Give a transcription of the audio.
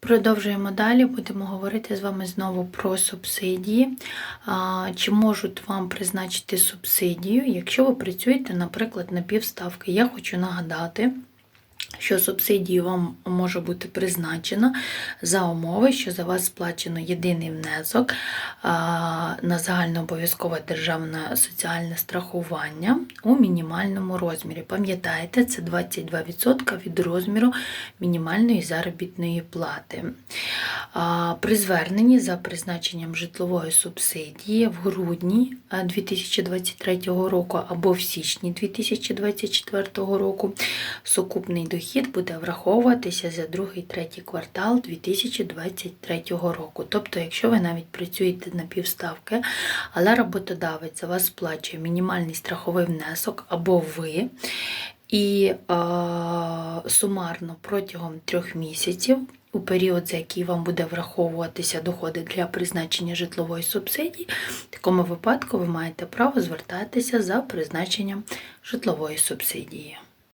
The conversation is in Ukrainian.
Продовжуємо далі. Будемо говорити з вами знову про субсидії. Чи можуть вам призначити субсидію, якщо ви працюєте, наприклад, на півставки? Я хочу нагадати. Що субсидію вам може бути призначено за умови, що за вас сплачено єдиний внесок на загальнообов'язкове державне соціальне страхування у мінімальному розмірі. Пам'ятаєте, це 22% від розміру мінімальної заробітної плати. При зверненні за призначенням житлової субсидії в грудні 2023 року або в січні 2024 року сукупний дохід буде враховуватися за другий третій квартал 2023 року. Тобто, якщо ви навіть працюєте на півставки, але роботодавець за вас сплачує мінімальний страховий внесок або ви, і е, сумарно протягом трьох місяців. У період, за який вам буде враховуватися доходи для призначення житлової субсидії, в такому випадку ви маєте право звертатися за призначенням житлової субсидії.